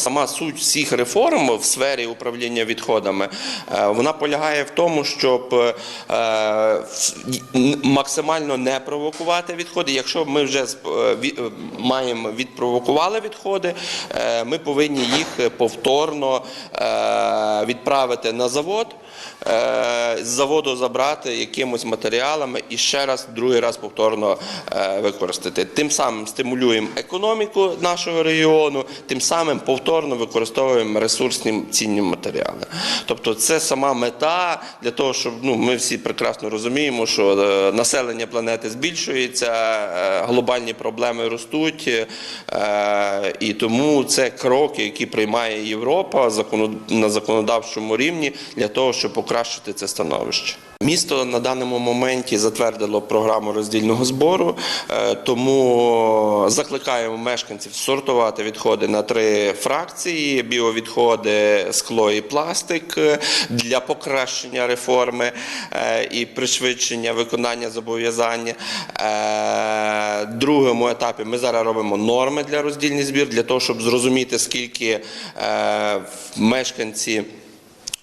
сама суть всіх реформ в сфері управління відходами е, вона полягає в тому, щоб е, максимально не провокувати відходи. Якщо ми вже е, маємо відпровокували відходи, ми повинні їх повторно відправити на завод. Е, З заводу забрати якимось матеріалами і ще раз, другий раз повторно е, використати. Тим самим стимулюємо економіку нашого регіону, тим самим повторно використовуємо ресурсні цінні матеріали. Тобто, це сама мета для того, щоб ну ми всі прекрасно розуміємо, що е, населення планети збільшується, глобальні проблеми ростуть, і тому це кроки, які приймає Європа на законодавчому рівні для того, щоб покращити це становище. Місто на даному моменті затвердило програму роздільного збору, е, тому закликаємо мешканців сортувати відходи на три фракції: біовідходи, скло і пластик е, для покращення реформи е, і пришвидшення виконання зобов'язань. Другому етапі ми зараз робимо норми для роздільний збір для того, щоб зрозуміти, скільки мешканці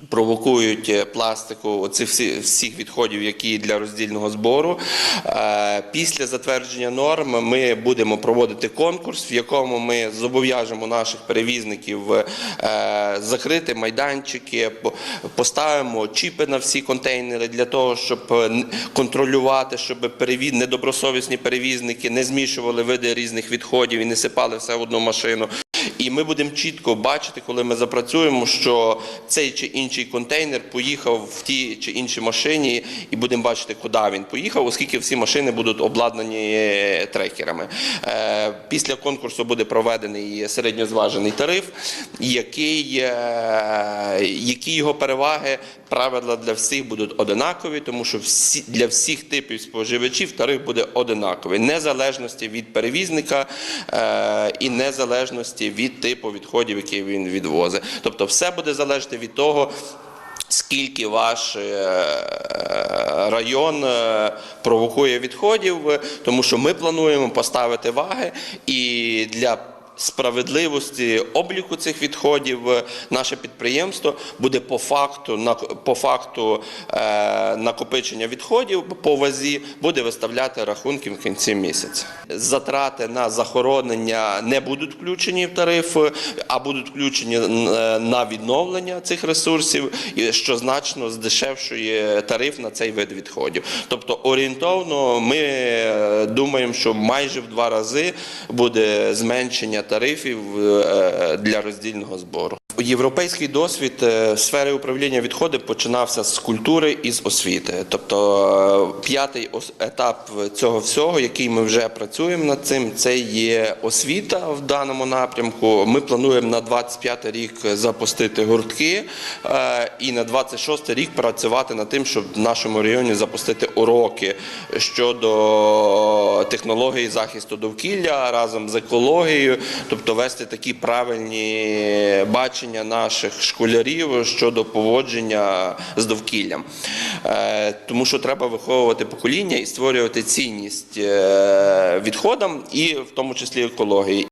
провокують е, пластику оцих всі, всіх відходів, які для роздільного збору. Е, Після затвердження норм ми будемо проводити конкурс, в якому ми зобов'яжемо наших перевізників е, закрити майданчики, поставимо чіпи на всі контейнери для того, щоб контролювати, щоб перевіз... недобросовісні перевізники не змішували види різних відходів і не сипали все в одну машину. І ми будемо чітко бачити, коли ми запрацюємо, що цей чи інший контейнер поїхав в тій чи іншій машині, і будемо бачити, куди він поїхав, оскільки всі машини будуть обладнані е, трекерами. Е, Після конкурсу буде проведений середньозважений тариф, який, е, які його переваги, правила для всіх будуть одинакові, тому що всі для всіх типів споживачів тариф буде одинаковий, незалежності від перевізника і незалежності від типу відходів, які він відвозить. Тобто, все буде залежати від того. Скільки ваш е, район е, провокує відходів, е, тому що ми плануємо поставити ваги і для справедливості обліку цих відходів е, наше підприємство буде по факту на по факту е, накопичення відходів по вазі буде виставляти рахунки в кінці місяця. Затрати на захоронення не будуть включені в тариф, а будуть включені е, на відновлення цих ресурсів, що значно здешевшує тариф на цей вид відходів. Тобто орієнтовно ми е, думаємо, що майже в два рази буде зменшення тарифів е, для роздільного збору. Європейський досвід е, сфери управління відходи починався з культури і з освіти. Тобто е, п'ятий етап цього всього, який ми вже працюємо над цим, це є освіта в даному напрямку. Ми плануємо на 25 рік запустити гуртки е, і на 26 рік працювати над тим, щоб в нашому районі запустити уроки щодо технології захисту довкілля разом з екологією, тобто вести такі правильні бачення наших школярів щодо поводження з довкіллям. Е, Тому що треба виховувати покоління і створювати цінність е, відходам, і в тому числі екології.